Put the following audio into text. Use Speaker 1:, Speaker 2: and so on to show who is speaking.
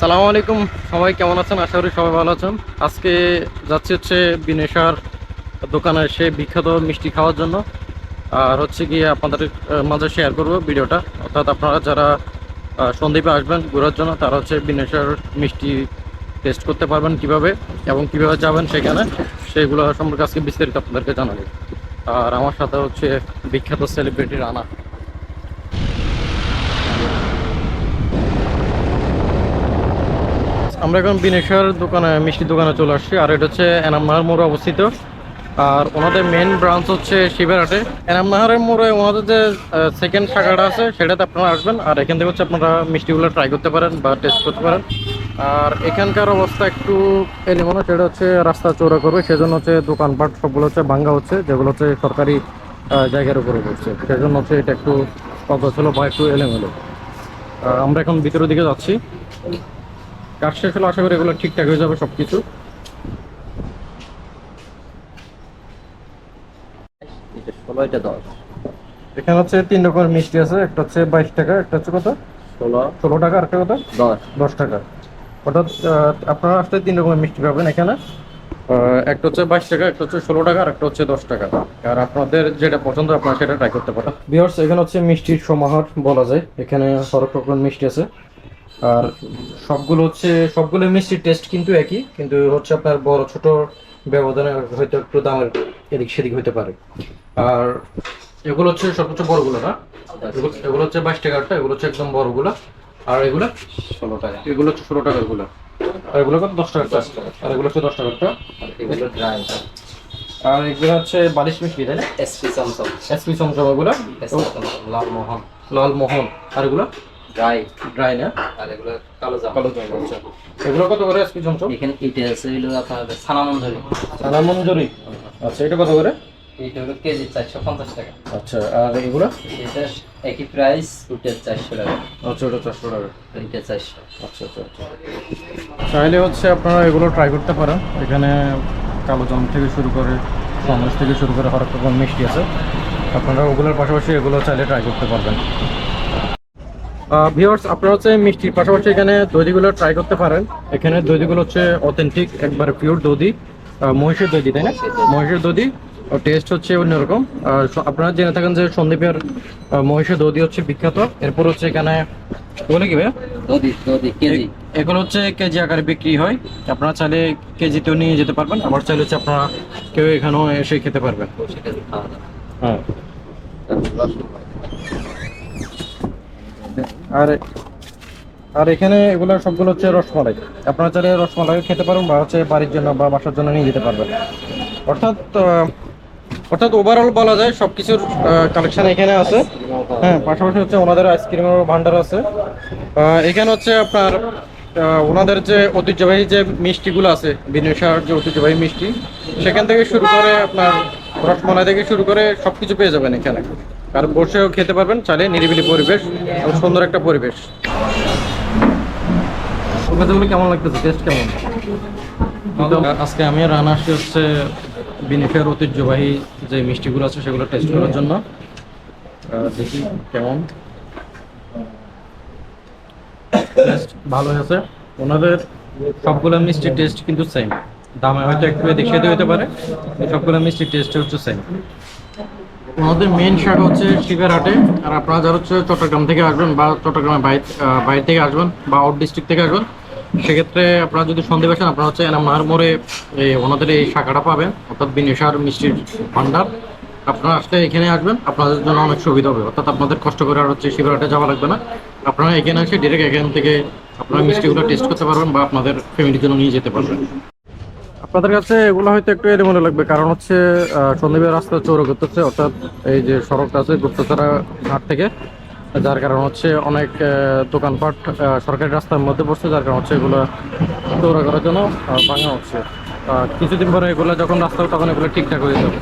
Speaker 1: সালামু আলাইকুম। সবাই কেমন আছেন? আশা করি সবাই ভালো আছেন। আজকে যাচ্ছি হচ্ছে বিনেশার দোকানে এসে বিখ্যাত মিষ্টি খাওয়ার জন্য। আর হচ্ছে গিয়ে আপনাদের মাঝে শেয়ার করব ভিডিওটা। অর্থাৎ আপনারা যারা সন্দ্বীপে আসবেন ঘোরার জন্য, তারা হচ্ছে বিনেশার মিষ্টি টেস্ট করতে পারবেন কীভাবে এবং কীভাবে যাবেন সেখানে। সেগুলো সম্পর্কে আজকে বিস্তারিত আপনাদেরকে জানাব। আর আমার সাথে হচ্ছে বিখ্যাত সেলিব্রিটি রানা। আমরা এখন বিনেশ্বর দোকানে মিষ্টি দোকানে চলে আসছি, আর এটা হচ্ছে এনামনাহার মোড়ে অবস্থিত। আর ওনাদের মেন ব্রাঞ্চ হচ্ছে শিবেরহাটে। এনামনাহারের মোড়ে ওনাদের যে সেকেন্ড শাখাটা আছে, সেটাতে আপনারা আসবেন, আর এখান থেকে হচ্ছে আপনারা মিষ্টিগুলো ট্রাই করতে পারেন বা টেস্ট করতে পারেন। আর এখানকার অবস্থা একটু এলিমনো, সেটা হচ্ছে রাস্তা চৌড়া করবে, সেজন্য হচ্ছে দোকানপাট সবগুলো হচ্ছে ভাঙ্গা হচ্ছে, যেগুলো হচ্ছে সরকারি জায়গার উপরে পড়ছে সেজন্য হচ্ছে এটা একটু কথা ছিল বা একটু এলোমেলো। আমরা এখন ভিতরের দিকে যাচ্ছি। কাজ শেষ হলে আশা করি এগুলো ঠিকঠাক হয়ে যাবে সব কিছু
Speaker 2: দশ।
Speaker 1: এখানে হচ্ছে তিন রকমের মিষ্টি আছে একটা হচ্ছে বাইশ টাকা একটা হচ্ছে কত?
Speaker 2: ষোলো।
Speaker 1: ষোলো টাকা আর একটা কত?
Speaker 2: দশ।
Speaker 1: দশ টাকা। অর্থাৎ আপনারা আসলে তিন রকমের মিষ্টি পাবেন এখানে। একটা হচ্ছে বাইশ টাকা একটা হচ্ছে ষোলো টাকা আর একটা হচ্ছে দশ টাকা। আর আপনাদের যেটা পছন্দ আপনারা সেটা ট্রাই করতে পারেন। বিহার্স এখানে হচ্ছে মিষ্টির সমাহার বলা যায়। এখানে হরেক রকমের মিষ্টি আছে। আর সবগুলো হচ্ছে সবগুলো মিষ্টির টেস্ট কিন্তু একই কিন্তু হচ্ছে আপনার বড় ছোট ব্যবধানে হয়তো একটু দামের এদিক সেদিক হতে পারে। আর এগুলো হচ্ছে সবচেয়ে বড়গুলো না? এগুলো হচ্ছে বাইশ টাকারটা এগুলো হচ্ছে একদম বড়গুলো। আর এগুলো?
Speaker 2: ষোলো টাকা।
Speaker 1: এগুলো হচ্ছে ষোলো টাকারগুলো আর এগুলো কত? দশ টাকারটা আর এগুলো হচ্ছে দশ টাকারটা
Speaker 2: আর এগুলো ড্রাই
Speaker 1: আর এগুলো হচ্ছে বালিশ মিষ্টি তাই না?
Speaker 2: এসপি চমচম।
Speaker 1: এসপি চমচম এগুলো।
Speaker 2: এসপি চমচম লাল মোহন
Speaker 1: লাল মোহন আর এগুলো?
Speaker 2: ড্রাই
Speaker 1: ড্রাই না?
Speaker 2: আর এগুলো কালো জাম।
Speaker 1: কালো চমচম আচ্ছা। এগুলো কত করে চমচম
Speaker 2: এখানে এটা আছে আপনার
Speaker 1: আচ্ছা এটা কত করে?
Speaker 2: এইটা হলো কেজি চারশো পঞ্চাশ টাকা।
Speaker 1: আচ্ছা আর এগুলো?
Speaker 2: এটা একই প্রাইস ওটা চারশো টাকা।
Speaker 1: আচ্ছা ওটা চারশো টাকা।
Speaker 2: এটা চারশো।
Speaker 1: আচ্ছা আচ্ছা আচ্ছা। চাইলে হচ্ছে আপনারা এগুলো ট্রাই করতে পারেন। এখানে কালো জাম থেকে শুরু করে সন্দেশ থেকে শুরু করে হরেক রকম মিষ্টি আছে। আপনারা ওগুলোর পাশাপাশি এগুলো চাইলে ট্রাই করতে পারবেন। ভিওর্স আপনারা হচ্ছে মিষ্টির পাশাপাশি এখানে দধিগুলো ট্রাই করতে পারেন। এখানে দধিগুলো হচ্ছে অথেন্টিক একবার পিওর দধি মহিষের দধি তাই না? মহিষের দধি টেস্ট হচ্ছে অন্যরকম। আর আপনারা জেনে থাকেন যে সন্দীপের মহিষের দধি হচ্ছে বিখ্যাত। এরপর হচ্ছে এখানে বলে কি ভাইয়া?
Speaker 2: কেজি।
Speaker 1: এগুলো হচ্ছে কেজি আকারে বিক্রি হয়। আপনারা চাইলে কেজিতেও নিয়ে যেতে পারবেন। আবার চাইলে হচ্ছে আপনারা কেউ এখানেও এসে খেতে পারবেন। হ্যাঁ। আর আর এখানে এগুলো সবগুলো হচ্ছে রসমালাই। আপনারা চাইলে রসমালাই খেতে পারেন বা হচ্ছে বাড়ির জন্য বা বাসার জন্য নিয়ে যেতে পারবেন। অর্থাৎ অর্থাৎ ওভারঅল বলা যায় সব কিছুর কালেকশন এখানে আছে। হ্যাঁ পাশাপাশি হচ্ছে ওনাদের আইসক্রিমের ভান্ডার আছে। এখানে হচ্ছে আপনার ওনাদের যে ঐতিহ্যবাহী যে মিষ্টিগুলো আছে বিনেশার যে ঐতিহ্যবাহী মিষ্টি, সেখান থেকে শুরু করে আপনার রসমালাই থেকে শুরু করে সব কিছু পেয়ে যাবেন এখানে। আর বসেও খেতে পারবেন চাইলে নিরিবিলি পরিবেশ এবং সুন্দর একটা পরিবেশ। কেমন লাগতেছে? টেস্ট কেমন? আজকে আমি রান্না আসছি হচ্ছে বিনিফের ঐতিহ্যবাহী যে মিষ্টিগুলো আছে সেগুলো টেস্ট করার জন্য। দেখি কেমন। টেস্ট ভালোই আছে। ওনাদের সবগুলো মিষ্টির টেস্ট কিন্তু সেম দামে হয়তো একটু সেদিক হতে পারে সবগুলো মিষ্টির টেস্ট হচ্ছে সেম ওনাদের মেন শাখা হচ্ছে শিবের হাটে আর আপনারা যারা হচ্ছে চট্টগ্রাম থেকে আসবেন বা চট্টগ্রামের বাইরে বাইরে থেকে আসবেন বা আউট ডিস্ট্রিক্ট থেকে আসবেন, সেক্ষেত্রে আপনারা যদি সন্দেহ আসেন, আপনারা হচ্ছে নাহার মোড়ে ওনাদের এই শাখাটা পাবেন, অর্থাৎ বিনেশার মিষ্টির ভান্ডার আপনারা আসলে এখানে আসবেন, আপনাদের জন্য অনেক সুবিধা হবে। অর্থাৎ আপনাদের কষ্ট করে আর হচ্ছে শিবরাটে যাওয়া লাগবে না। আপনারা এখানে এসে ডিরেক্ট এখান থেকে আপনারা মিষ্টিগুলো টেস্ট করতে পারবেন বা আপনাদের ফ্যামিলির জন্য নিয়ে যেতে পারবেন। আপনাদের কাছে এগুলো হয়তো একটু এলোমেলো লাগবে। কারণ হচ্ছে সন্দীপের রাস্তা চৌর করতেছে অর্থাৎ এই যে সড়কটা আছে গুপ্তচারা ঘাট থেকে, যার কারণ হচ্ছে অনেক দোকানপাট সরকারি রাস্তার মধ্যে পড়ছে, যার কারণ হচ্ছে এগুলো চৌরা করার জন্য ভাঙা হচ্ছে। কিছুদিন পরে এগুলো যখন রাস্তা তখন এগুলো ঠিকঠাক হয়ে যাবে।